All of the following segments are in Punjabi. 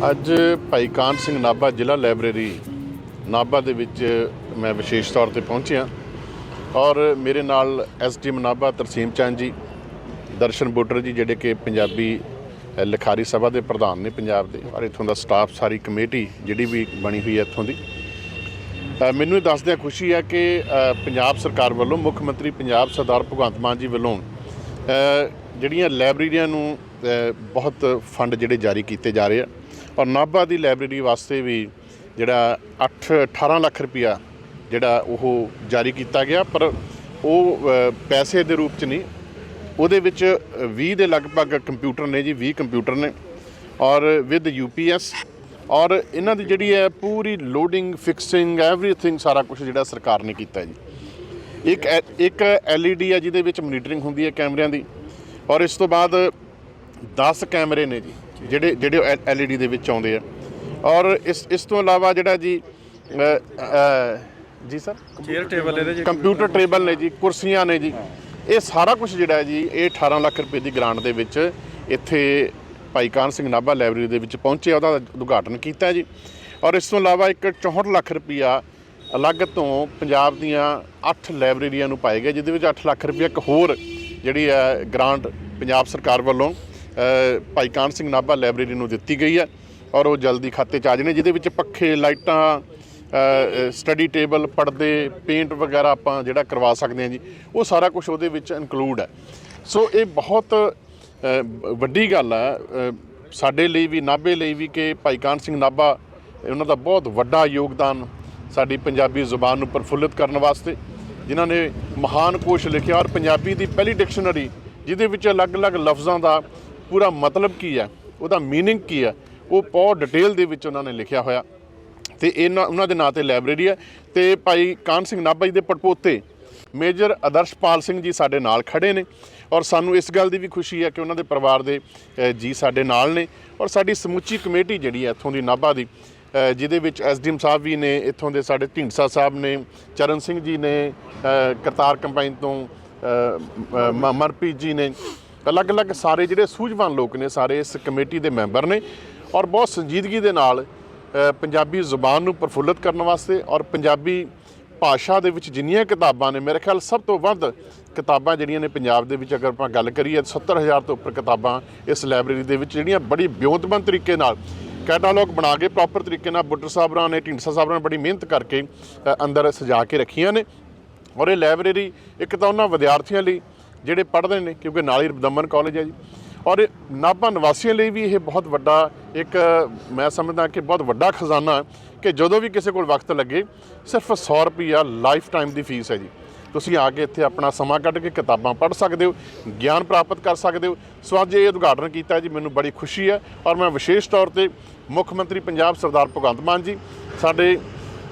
ਅੱਜ ਭਾਈ ਕਾਨ ਸਿੰਘ ਨਾਭਾ ਜ਼ਿਲ੍ਹਾ ਲਾਇਬ੍ਰੇਰੀ ਨਾਭਾ ਦੇ ਵਿੱਚ ਮੈਂ ਵਿਸ਼ੇਸ਼ ਤੌਰ ਤੇ ਪਹੁੰਚਿਆ ਔਰ ਮੇਰੇ ਨਾਲ ਐਸਟੀਐਮ ਨਾਭਾ ਤਰਸੀਮ ਚੰਦ ਜੀ, ਦਰਸ਼ਨ ਬੁੱਟਰ ਜੀ ਜਿਹੜੇ ਕਿ ਪੰਜਾਬੀ ਲਿਖਾਰੀ ਸਭਾ ਦੇ ਪ੍ਰਧਾਨ ਨੇ ਪੰਜਾਬ ਦੇ ਔਰ ਇੱਥੋਂ ਦਾ ਸਟਾਫ ਸਾਰੀ ਕਮੇਟੀ ਜਿਹੜੀ ਵੀ ਬਣੀ ਹੋਈ ਹੈ ਇੱਥੋਂ ਦੀ। ਮੈਨੂੰ ਇਹ ਦੱਸਦਿਆਂ ਖੁਸ਼ੀ ਹੈ ਕਿ ਪੰਜਾਬ ਸਰਕਾਰ ਵੱਲੋਂ ਮੁੱਖ ਮੰਤਰੀ ਪੰਜਾਬ ਸਰਦਾਰ ਭਗਵੰਤ ਮਾਨ ਜੀ ਵੱਲੋਂ ਜਿਹੜੀਆਂ ਲਾਇਬ੍ਰੇਰੀਆਂ ਨੂੰ ਬਹੁਤ ਫੰਡ ਜਿਹੜੇ ਜਾਰੀ ਕੀਤੇ ਜਾ ਰਹੇ ਆ ਔਰ ਨਾਭਾ ਦੀ ਲਾਇਬ੍ਰੇਰੀ ਵਾਸਤੇ ਵੀ ਜਿਹੜਾ 8 18 ਲੱਖ ਰੁਪਇਆ ਜਿਹੜਾ ਉਹ ਜਾਰੀ ਕੀਤਾ ਗਿਆ, ਪਰ ਉਹ ਪੈਸੇ ਦੇ ਰੂਪ ਚ ਨਹੀਂ। ਉਹਦੇ ਵਿੱਚ 20 ਦੇ ਲਗਭਗ ਕੰਪਿਊਟਰ ਨੇ ਜੀ 20 ਕੰਪਿਊਟਰ ਨੇ ਔਰ ਵਿਦ ਯੂਪੀਐਸ ਔਰ ਇਹਨਾਂ ਦੀ ਜਿਹੜੀ ਹੈ ਪੂਰੀ ਲੋਡਿੰਗ, ਫਿਕਸਿੰਗ, ਐਵਰੀਥਿੰਗ ਸਾਰਾ ਕੁਝ ਜਿਹੜਾ ਸਰਕਾਰ ਨੇ ਕੀਤਾ ਜੀ। ਇੱਕ ਐ- ਇੱਕ ਐਲਈਡੀ ਹੈ ਜਿਹਦੇ ਵਿੱਚ ਮੋਨੀਟਰਿੰਗ ਹੁੰਦੀ ਹੈ ਕੈਮਰਿਆਂ ਦੀ ਔਰ ਇਸ ਤੋਂ ਬਾਅਦ 10 ਕੈਮਰੇ ਨੇ ਜੀ। ਜਿਹੜੇ ਜਿਹੜੇ ਐਲਈਡੀ ਦੇ ਵਿੱਚ ਆਉਂਦੇ ਆ। ਔਰ ਇਸ ਇਸ ਤੋਂ ਇਲਾਵਾ ਜਿਹੜਾ ਜੀ ਜੀ ਸਰ? ਚੇਅਰ ਟੇਬਲ ਇਹਦੇ ਚ ਕੰਪਿਊਟਰ ਟੇਬਲ ਨੇ ਜੀ ਕੁਰਸੀਆਂ ਨੇ ਜੀ। ਇਹ ਸਾਰਾ ਕੁਝ ਜਿਹੜਾ ਜੀ ਇਹ 18 ਲੱਖ ਰੁਪਏ ਦੀ ਗ੍ਰਾਂਟ ਦੇ ਵਿੱਚ ਇੱਥੇ ਭਾਈ ਕਾਨ ਸਿੰਘ ਨਾਭਾ ਲਾਇਬ੍ਰੇਰੀ ਦੇ ਵਿੱਚ ਪਹੁੰਚੇ ਉਹਦਾ ਉਦਘਾਟਨ ਕੀਤਾ ਜੀ। ਔਰ ਇਸ ਤੋਂ ਇਲਾਵਾ ਇੱਕ 64 ਲੱਖ ਰੁਪਇਆ ਅਲੱਗ ਤੋਂ ਪੰਜਾਬ ਦੀਆਂ 8 ਲਾਇਬ੍ਰੇਰੀਆਂ ਨੂੰ ਪਾਏ ਗਏ ਜਿਹਦੇ ਵਿੱਚ 8 ਲੱਖ ਰੁਪਇਆ ਇੱਕ ਹੋਰ ਜਿਹੜੀ ਹੈ ਗ੍ਰਾਂਟ ਪੰਜਾਬ ਸਰਕਾਰ ਵੱਲੋਂ ਭਾਈ ਕਾਨ ਸਿੰਘ ਨਾਭਾ ਲਾਇਬ੍ਰੇਰੀ ਨੂੰ ਦਿੱਤੀ ਗਈ ਹੈ ਔਰ ਉਹ ਜਲਦੀ ਖਾਤੇ 'ਚ ਆ ਜਾਣੇ, ਜਿਹਦੇ ਵਿੱਚ ਪੱਖੇ, ਲਾਈਟਾਂ ਸਟੱਡੀ ਟੇਬਲ, ਪਰਦੇ, ਪੇਂਟ ਵਗੈਰਾ ਆਪਾਂ ਜਿਹੜਾ ਕਰਵਾ ਸਕਦੇ ਹਾਂ ਜੀ, ਉਹ ਸਾਰਾ ਕੁਝ ਉਹਦੇ ਵਿੱਚ ਇਨਕਲੂਡ ਹੈ। ਸੋ ਇਹ ਬਹੁਤ ਵੱਡੀ ਗੱਲ ਹੈ ਸਾਡੇ ਲਈ ਵੀ, ਨਾਭੇ ਲਈ ਵੀ ਕਿ ਭਾਈ ਕਾਨ ਸਿੰਘ ਨਾਭਾ, ਉਹਨਾਂ ਦਾ ਬਹੁਤ ਵੱਡਾ ਯੋਗਦਾਨ ਸਾਡੀ ਪੰਜਾਬੀ ਜ਼ੁਬਾਨ ਨੂੰ ਪ੍ਰਫੁੱਲਿਤ ਕਰਨ ਵਾਸਤੇ, ਜਿਨ੍ਹਾਂ ਨੇ ਮਹਾਨ ਕੋਸ਼ ਲਿਖਿਆ ਔਰ ਪੰਜਾਬੀ ਦੀ ਪਹਿਲੀ ਡਿਕਸ਼ਨਰੀ, ਜਿਹਦੇ ਵਿੱਚ ਅਲੱਗ-ਅਲੱਗ ਲਫ਼ਜ਼ਾਂ ਦਾ ਪੂਰਾ ਮਤਲਬ ਕੀ ਹੈ ਉਹਦਾ मीनिंग ਕੀ ਹੈ ਉਹ ਬਹੁਤ ਡਿਟੇਲ ਦੇ ਵਿੱਚ ਉਹਨਾਂ ਨੇ ਲਿਖਿਆ ਹੋਇਆ ਤੇ ਇਹਨਾਂ ਉਹਨਾਂ ਦੇ ਨਾਂ ਤੇ ਲਾਇਬ੍ਰੇਰੀ ਹੈ ਤੇ ਭਾਈ ਕਾਨ ਸਿੰਘ ਨਾਭਾ ਜੀ ਦੇ ਪੜਪੋਤੇ ਮੇਜਰ ਆਦਰਸ਼ਪਾਲ ਸਿੰਘ ਜੀ ਸਾਡੇ ਨਾਲ ਖੜੇ ਨੇ ਔਰ ਸਾਨੂੰ ਇਸ ਗੱਲ ਦੀ ਵੀ ਖੁਸ਼ੀ ਹੈ ਕਿ ਉਹਨਾਂ ਦੇ ਪਰਿਵਾਰ ਦੇ ਅ, ਜੀ ਸਾਡੇ ਨਾਲ ਨੇ ਔਰ ਸਾਡੀ ਸਮੁੱਚੀ ਕਮੇਟੀ ਜਿਹੜੀ ਹੈ ਇੱਥੋਂ ਦੀ ਨਾਭਾ ਦੀ ਅ, ਜਿਹਦੇ ਵਿੱਚ ਐਸਡੀਐਮ ਸਾਹਿਬ ਵੀ ਨੇ ਇੱਥੋਂ ਦੇ ਸਾਡੇ ਢੀਂਡਸਾ ਸਾਹਿਬ ਨੇ ਚਰਨ ਸਿੰਘ ਜੀ ਨੇ ਅ, ਕਰਤਾਰ ਕੰਬਾਈਨ ਤੋਂ ਅ, ਮ- ਮ- ਮਨਪ੍ਰੀਤ ਜੀ ਨੇ ਅਲੱਗ-ਅਲੱਗ ਸਾਰੇ ਜਿਹੜੇ ਸੂਝਵਾਨ ਲੋਕ ਨੇ, ਸਾਰੇ ਇਸ ਕਮੇਟੀ ਦੇ ਮੈਂਬਰ ਨੇ ਔਰ ਬਹੁਤ ਸੰਜੀਦਗੀ ਦੇ ਨਾਲ ਪੰਜਾਬੀ ਜ਼ੁਬਾਨ ਨੂੰ ਪ੍ਰਫੁੱਲਤ ਕਰਨ ਵਾਸਤੇ ਔਰ ਪੰਜਾਬੀ ਭਾਸ਼ਾ ਦੇ ਵਿੱਚ ਜਿੰਨੀਆਂ ਕਿਤਾਬਾਂ ਨੇ, ਮੇਰੇ ਖਿਆਲ ਸਭ ਤੋਂ ਵੱਧ ਕਿਤਾਬਾਂ ਜਿਹੜੀਆਂ ਨੇ ਪੰਜਾਬ ਦੇ ਵਿੱਚ ਅਗਰ ਆਪਾਂ ਗੱਲ ਕਰੀਏ 70000 ਤੋਂ ਉੱਪਰ ਕਿਤਾਬਾਂ ਇਸ ਲਾਇਬ੍ਰੇਰੀ ਦੇ ਵਿੱਚ ਜਿਹੜੀਆਂ ਬੜੀ ਵਿਉਂਤਬੰਦ ਤਰੀਕੇ ਨਾਲ ਕੈਟਾਲੌਗ ਬਣਾ ਕੇ ਪ੍ਰੋਪਰ ਤਰੀਕੇ ਨਾਲ ਬੁੱਟਰ ਸਾਹਿਬਾਂ ਨੇ, ਢੀਂਡਸਾ ਸਾਹਿਬਾਂ ਨੇ ਬੜੀ ਮਿਹਨਤ ਕਰਕੇ ਅੰਦਰ ਸਜਾ ਕੇ ਰੱਖੀਆਂ ਨੇ ਔਰ ਇਹ ਲਾਇਬ੍ਰੇਰੀ ਇੱਕ ਤਾਂ ਉਹਨਾਂ ਵਿਦਿਆਰਥੀਆਂ ਲਈ ਜਿਹੜੇ ਪੜ੍ਹਦੇ ਨੇ, ਕਿਉਂਕਿ ਨਾਲ ਹੀ ਦਮਨ ਕਾਲਜ ਹੈ ਜੀ। ਔਰ ਇਹ ਨਾਭਾ ਨਿਵਾਸੀਆਂ ਲਈ ਵੀ ਇਹ ਬਹੁਤ ਵੱਡਾ ਇੱਕ, ਮੈਂ ਸਮਝਦਾ ਕਿ ਬਹੁਤ ਵੱਡਾ ਖਜ਼ਾਨਾ ਕਿ ਜਦੋਂ ਵੀ ਕਿਸੇ ਕੋਲ ਵਕਤ ਲੱਗੇ, ਸਿਰਫ 100 ਰੁਪਈਆ ਲਾਈਫ ਟਾਈਮ ਦੀ ਫੀਸ ਹੈ ਜੀ। ਤੁਸੀਂ ਆ ਕੇ ਇੱਥੇ ਆਪਣਾ ਸਮਾਂ ਕੱਢ ਕੇ ਕਿਤਾਬਾਂ ਪੜ੍ਹ ਸਕਦੇ ਹੋ, ਗਿਆਨ ਪ੍ਰਾਪਤ ਕਰ ਸਕਦੇ ਹੋ। ਸੋ ਅੱਜ ਇਹ ਉਦਘਾਟਨ ਕੀਤਾ ਜੀ, ਮੈਨੂੰ ਬੜੀ ਖੁਸ਼ੀ ਹੈ। ਔਰ ਮੈਂ ਵਿਸ਼ੇਸ਼ ਤੌਰ ਤੇ ਮੁੱਖ ਮੰਤਰੀ ਪੰਜਾਬ ਸਰਦਾਰ ਭਗਵੰਤ ਮਾਨ ਜੀ, ਸਾਡੇ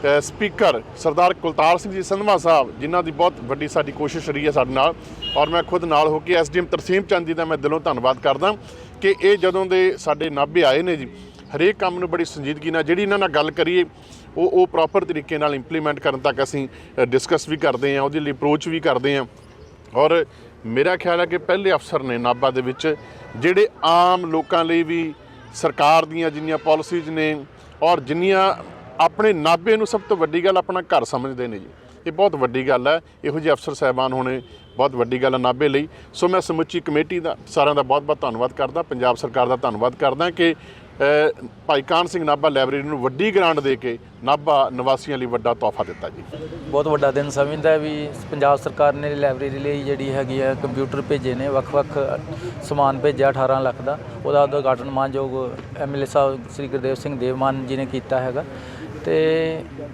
ਸਪੀਕਰ ਸਰਦਾਰ ਕੁਲਤਾਰ ਸਿੰਘ ਜੀ ਸੰਧਵਾ ਸਾਹਿਬ, ਜਿਨ੍ਹਾਂ ਦੀ ਬਹੁਤ ਵੱਡੀ ਸਾਡੀ ਕੋਸ਼ਿਸ਼ ਰਹੀ ਹੈ ਸਾਡੇ ਨਾਲ, ਔਰ ਮੈਂ ਖੁਦ ਨਾਲ ਹੋ ਕੇ ਐਸਡੀਐਮ ਤਰਸੀਮ ਚੰਦ ਜੀ ਦਾ ਮੈਂ ਦਿਲੋਂ ਧੰਨਵਾਦ ਕਰਦਾ ਕਿ ਇਹ ਜਦੋਂ ਦੇ ਸਾਡੇ ਨਾਭੇ ਆਏ ਨੇ ਜੀ, ਹਰੇਕ ਕੰਮ ਨੂੰ ਬੜੀ ਸੰਜੀਦਗੀ ਨਾਲ, ਜਿਹੜੀ ਇਹਨਾਂ ਨਾਲ ਗੱਲ ਕਰੀਏ, ਉਹ ਉਹ ਪ੍ਰੋਪਰ ਤਰੀਕੇ ਨਾਲ ਇੰਪਲੀਮੈਂਟ ਕਰਨ ਤੱਕ ਅਸੀਂ ਡਿਸਕਸ ਵੀ ਕਰਦੇ ਹਾਂ, ਉਹਦੇ ਲਈ ਅਪਰੋਚ ਵੀ ਕਰਦੇ ਹਾਂ। ਔਰ ਮੇਰਾ ਖਿਆਲ ਹੈ ਕਿ ਪਹਿਲੇ ਅਫਸਰ ਨੇ ਨਾਭਾ ਦੇ ਵਿੱਚ, ਜਿਹੜੇ ਆਮ ਲੋਕਾਂ ਲਈ ਵੀ ਸਰਕਾਰ ਦੀਆਂ ਜਿੰਨੀਆਂ ਪਾਲਿਸੀਜ਼ ਨੇ, ਔਰ ਜਿੰਨੀਆਂ ਆਪਣੇ ਨਾਭੇ ਨੂੰ ਸਭ ਤੋਂ ਵੱਡੀ ਗੱਲ ਆਪਣਾ ਘਰ ਸਮਝਦੇ ਨੇ ਜੀ। ਇਹ ਬਹੁਤ ਵੱਡੀ ਗੱਲ ਹੈ। ਇਹੋ ਜਿਹੇ ਅਫਸਰ ਸਹਿਬਾਨ ਹੋਣੇ ਬਹੁਤ ਵੱਡੀ ਗੱਲ ਹੈ ਨਾਭੇ ਲਈ। ਸੋ ਮੈਂ ਸਮੁੱਚੀ ਕਮੇਟੀ ਦਾ ਸਾਰਿਆਂ ਦਾ ਬਹੁਤ ਬਹੁਤ ਧੰਨਵਾਦ ਕਰਦਾ। ਪੰਜਾਬ ਸਰਕਾਰ ਦਾ ਧੰਨਵਾਦ ਕਰਦਾ ਕਿ ਭਾਈ ਕਾਨ ਸਿੰਘ ਨਾਭਾ ਲਾਇਬ੍ਰੇਰੀ ਨੂੰ ਵੱਡੀ ਗ੍ਰਾਂਟ ਦੇ ਕੇ ਨਾਭਾ ਨਿਵਾਸੀਆਂ ਲਈ ਵੱਡਾ ਤੋਹਫਾ ਦਿੱਤਾ ਜੀ। ਬਹੁਤ ਵੱਡਾ ਦਿਨ ਸਮਝਦਾ ਵੀ ਪੰਜਾਬ ਸਰਕਾਰ ਨੇ ਲਾਇਬ੍ਰੇਰੀ ਲਈ ਜਿਹੜੀ ਹੈਗੀ ਹੈ ਕੰਪਿਊਟਰ ਭੇਜੇ ਨੇ, ਵੱਖ-ਵੱਖ ਸਮਾਨ ਭੇਜਿਆ 18 ਲੱਖ ਦਾ। ਉਹਦਾ ਉਦਘਾਟਨ ਮਾਨਯੋਗ ਐਮਐਲਏ ਸਾਹਿਬ ਸ੍ਰੀ ਗੁਰਦੇਵ ਸਿੰਘ ਦੇਵਮਾਨ ਜੀ ਨੇ ਕੀਤਾ ਹੈਗਾ। ਤੇ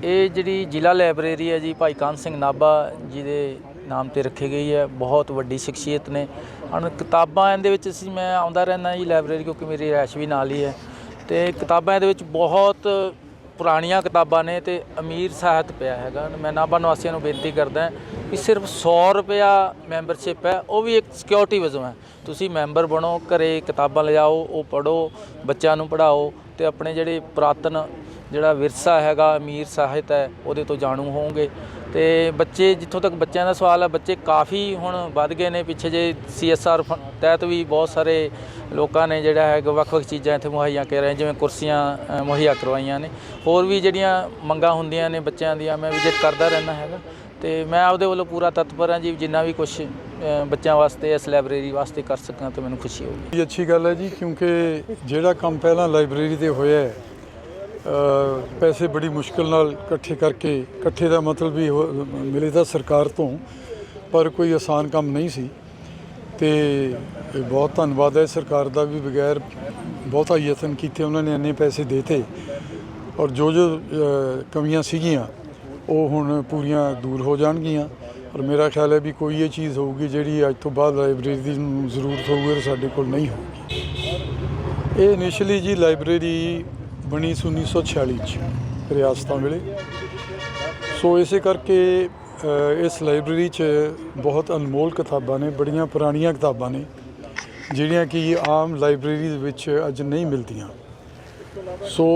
ਇਹ ਜਿਹੜੀ ਜ਼ਿਲ੍ਹਾ ਲਾਇਬ੍ਰੇਰੀ ਹੈ ਜੀ ਭਾਈ ਕਾਨ ਸਿੰਘ ਨਾਭਾ ਜੀ ਦੇ ਨਾਮ ਤੇ ਰੱਖੀ ਗਈ ਹੈ, ਬਹੁਤ ਵੱਡੀ ਸ਼ਖਸੀਅਤ ਨੇ। ਹੁਣ ਕਿਤਾਬਾਂ ਇਹਦੇ ਵਿੱਚ ਅਸੀਂ, ਮੈਂ ਆਉਂਦਾ ਰਹਿੰਦਾ ਜੀ ਲਾਇਬ੍ਰੇਰੀ ਕਿਉਂਕਿ ਮੇਰੀ ਰੈਸ਼ ਵੀ ਨਾਲ ਹੀ ਹੈ। ਤੇ ਕਿਤਾਬਾਂ ਇਹਦੇ ਵਿੱਚ ਬਹੁਤ ਪੁਰਾਣੀਆਂ ਕਿਤਾਬਾਂ ਨੇ ਤੇ ਅਮੀਰ ਸਾਹਿਤ ਪਿਆ ਹੈਗਾ। ਮੈਂ ਨਾਭਾ ਨਿਵਾਸੀਆਂ ਨੂੰ ਬੇਨਤੀ ਕਰਦਾ ਕਿ ਸਿਰਫ 100 ਰੁਪਇਆ ਮੈਂਬਰਸ਼ਿਪ ਹੈ, ਉਹ ਵੀ ਇੱਕ ਸਿਕਿਉਰਿਟੀ ਵਜੋਂ ਹੈ। ਤੁਸੀਂ ਮੈਂਬਰ ਬਣੋ, ਘਰੇ ਕਿਤਾਬਾਂ ਲਿਜਾਓ, ਉਹ ਪੜੋ ਬੱਚਿਆਂ ਨੂੰ ਪੜਾਓ ਤੇ ਆਪਣੇ ਜਿਹੜੇ ਪੁਰਾਤਨ ਜਿਹੜਾ ਵਿਰਸਾ ਹੈਗਾ, ਅਮੀਰ ਸਾਹਿਤ ਹੈ, ਉਹਦੇ ਤੋਂ ਜਾਣੂ ਹੋਵੋਗੇ। ਤੇ ਬੱਚੇ, ਜਿੱਥੋਂ ਤੱਕ ਬੱਚਿਆਂ ਦਾ ਸਵਾਲ ਹੈ, ਬੱਚੇ ਕਾਫੀ ਹੁਣ ਵੱਧ ਗਏ ਨੇ। ਪਿੱਛੇ ਜੇ ਸੀਐਸਆਰ ਤਹਿਤ ਵੀ ਬਹੁਤ ਸਾਰੇ ਲੋਕਾਂ ਨੇ ਜਿਹੜਾ ਹੈ ਵੱਖ-ਵੱਖ ਚੀਜ਼ਾਂ ਇੱਥੇ ਮੁਹੱਈਆ ਕਰ ਰਹੇ ਜਿਵੇਂ ਕੁਰਸੀਆਂ ਮੁਹੱਈਆ ਕਰਵਾਈਆਂ ਨੇ। ਹੋਰ ਵੀ ਜਿਹੜੀਆਂ ਮੰਗਾਂ ਹੁੰਦੀਆਂ ਨੇ ਬੱਚਿਆਂ ਦੀਆਂ, ਮੈਂ ਵਿਜ਼ਿਟ ਕਰਦਾ ਰਹਿੰਦਾ ਹੈਗਾ। ਤੇ ਮੈਂ ਆਪਦੇ ਵੱਲੋਂ ਪੂਰਾ ਤਤਪਰ ਹਾਂ ਜੀ ਜਿੰਨਾ ਵੀ ਕੁਝ ਬੱਚਿਆਂ ਵਾਸਤੇ, ਇਸ ਲਾਇਬ੍ਰੇਰੀ ਵਾਸਤੇ ਕਰ ਸਕਾਂ ਤਾਂ ਮੈਨੂੰ ਖੁਸ਼ੀ ਹੋਊਗੀ। ਇਹ ਅੱਛੀ ਗੱਲ ਹੈ ਜੀ, ਕਿਉਂਕਿ ਜਿਹੜਾ ਕੰਮ ਪਹਿਲਾਂ ਲਾਇਬ੍ਰੇਰੀ ਤੇ ਹੋਇਆ ਹੈ ਪੈਸੇ ਬੜੀ ਮੁਸ਼ਕਲ ਨਾਲ ਇਕੱਠੇ ਕਰਕੇ, ਇਕੱਠੇ ਦਾ ਮਤਲਬ ਵੀ ਹੋ- ਮਿਲੇ ਤਾਂ ਸਰਕਾਰ ਤੋਂ, ਪਰ ਕੋਈ ਆਸਾਨ ਕੰਮ ਨਹੀਂ ਸੀ। ਤੇ ਬਹੁਤ ਧੰਨਵਾਦ ਹੈ ਸਰਕਾਰ ਦਾ ਵੀ ਬਗੈਰ ਬਹੁਤਾ ਯਤਨ ਕੀਤੇ ਉਹਨਾਂ ਨੇ ਇੰਨੇ ਪੈਸੇ ਦੇਤੇ ਔਰ ਜੋ ਜੋ ਕਮੀਆਂ ਸੀਗੀਆਂ, ਉਹ ਹੁਣ ਪੂਰੀਆਂ ਦੂਰ ਹੋ ਜਾਣਗੀਆਂ। ਔਰ ਮੇਰਾ ਖਿਆਲ ਹੈ ਵੀ ਕੋਈ ਇਹ ਚੀਜ਼ ਹੋਊਗੀ ਜਿਹੜੀ ਅੱਜ ਤੋਂ ਬਾਅਦ ਲਾਇਬ੍ਰੇਰੀ ਦੀ ਜ਼ਰੂਰਤ ਹੋਊਗੀ ਔਰ ਸਾਡੇ ਕੋਲ ਨਹੀਂ ਹੋਊਗੀ। ਇਹ ਇਨੀਸ਼ੀਅਲੀ ਜੀ ਲਾਇਬ੍ਰੇਰੀ ਬਣੀ ਸੀ 1946 ਚ, ਰਿਆਸਤਾਂ ਵੇਲੇ। ਸੋ ਇਸੇ ਕਰਕੇ ਇਸ ਲਾਇਬ੍ਰੇਰੀ 'ਚ ਬਹੁਤ ਅਨਮੋਲ ਕਿਤਾਬਾਂ ਨੇ, ਬੜੀਆਂ ਪੁਰਾਣੀਆਂ ਕਿਤਾਬਾਂ ਨੇ, ਜਿਹੜੀਆਂ ਕਿ ਆਮ ਲਾਇਬ੍ਰੇਰੀ ਦੇ ਵਿੱਚ ਅੱਜ ਨਹੀਂ ਮਿਲਦੀਆਂ। ਸੋ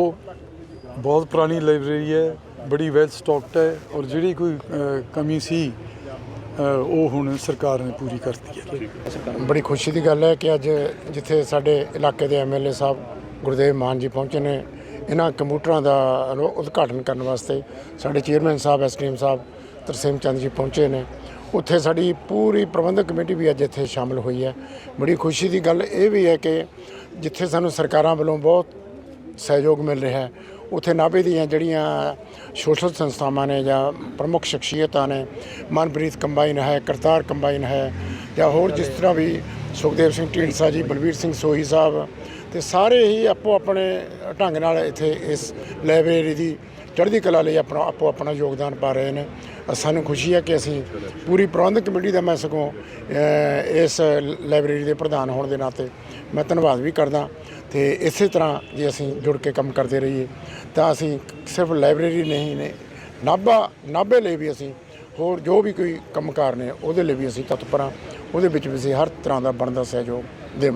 ਬਹੁਤ ਪੁਰਾਣੀ ਲਾਇਬ੍ਰੇਰੀ ਹੈ, ਬੜੀ ਵੈਲ ਸਟਾਕਡ ਹੈ, ਔਰ ਜਿਹੜੀ ਕੋਈ ਕਮੀ ਸੀ ਉਹ ਹੁਣ ਸਰਕਾਰ ਨੇ ਪੂਰੀ ਕਰਤੀ ਹੈ। ਬੜੀ ਖੁਸ਼ੀ ਦੀ ਗੱਲ ਹੈ ਕਿ ਅੱਜ ਜਿੱਥੇ ਸਾਡੇ ਇਲਾਕੇ ਦੇ ਐਮਐਲਏ ਸਾਹਿਬ ਗੁਰਦੇਵ ਮਾਨ ਜੀ ਪਹੁੰਚੇ ਨੇ ਇਹਨਾਂ ਕੰਪਿਊਟਰਾਂ ਦਾ ਉਦਘਾਟਨ ਕਰਨ ਵਾਸਤੇ ਸਾਡੇ ਚੇਅਰਮੈਨ ਸਾਹਿਬ ਐਸਡੀਐਮ ਸਾਹਿਬ ਤਰਸੇਮ ਚੰਦ ਜੀ ਪਹੁੰਚੇ ਨੇ। ਉੱਥੇ ਸਾਡੀ ਪੂਰੀ ਪ੍ਰਬੰਧਕ ਕਮੇਟੀ ਵੀ ਅੱਜ ਇੱਥੇ ਸ਼ਾਮਲ ਹੋਈ ਹੈ। ਬੜੀ ਖੁਸ਼ੀ ਦੀ ਗੱਲ ਇਹ ਵੀ ਹੈ ਕਿ ਜਿੱਥੇ ਸਾਨੂੰ ਸਰਕਾਰਾਂ ਵੱਲੋਂ ਬਹੁਤ ਸਹਿਯੋਗ ਮਿਲ ਰਿਹਾ ਹੈ, ਉੱਥੇ ਨਾਭੇ ਦੀਆਂ ਜਿਹੜੀਆਂ ਸੋਸ਼ਲ ਸੰਸਥਾਵਾਂ ਨੇ ਜਾਂ ਪ੍ਰਮੁੱਖ ਸ਼ਖਸੀਅਤਾਂ ਨੇ, ਮਨਪ੍ਰੀਤ ਕੰਬਾਈਨ ਹੈ, ਕਰਤਾਰ ਕੰਬਾਈਨ ਹੈ ਜਾਂ ਹੋਰ ਜਿਸ ਤਰ੍ਹਾਂ ਵੀ ਸੁਖਦੇਵ ਸਿੰਘ ਢੀਂਡਸਾ ਜੀ ਬਲਵੀਰ ਸਿੰਘ ਸੋਹੀ ਸਾਹਿਬ ਤੇ ਸਾਰੇ ਹੀ ਆਪੋ ਆਪਣੇ ਢੰਗ ਨਾਲ ਇੱਥੇ ਇਸ ਲਾਇਬ੍ਰੇਰੀ ਦੀ ਚੜ੍ਹਦੀ ਕਲਾ ਲਈ ਆਪਣਾ ਆਪੋ ਆਪਣਾ ਯੋਗਦਾਨ ਪਾ ਰਹੇ ਨੇ। ਸਾਨੂੰ ਖੁਸ਼ੀ ਹੈ ਕਿ ਅਸੀਂ ਪੂਰੀ ਪ੍ਰਬੰਧਕ ਕਮੇਟੀ ਦਾ ਮੈਂ ਸਗੋਂ ਇਸ ਲਾਇਬ੍ਰੇਰੀ ਦੇ ਪ੍ਰਧਾਨ ਹੋਣ ਦੇ ਨਾਤੇ ਮੈਂ ਧੰਨਵਾਦ ਵੀ ਕਰਦਾ। ਤੇ ਇਸੇ ਤਰ੍ਹਾਂ ਜੇ ਅਸੀਂ ਜੁੜ ਕੇ ਕੰਮ ਕਰਦੇ ਰਹੀਏ, ਤਾਂ ਅਸੀਂ ਸਿਰਫ ਲਾਇਬ੍ਰੇਰੀ ਨਹੀਂ ਨੇ, ਨਾਭਾ, ਨਾਭੇ ਲਈ ਵੀ ਅਸੀਂ ਹੋਰ ਜੋ ਵੀ ਕੋਈ ਕੰਮਕਾਰ ਨੇ, ਉਹਦੇ ਲਈ ਵੀ ਅਸੀਂ ਤਤਪਰ ਹਾਂ। ਉਹਦੇ ਵਿੱਚ ਵੀ ਅਸੀਂ ਹਰ ਤਰ੍ਹਾਂ ਦਾ ਬਣਦਾ ਸਹਿਯੋਗ ਦੇਵਾਂ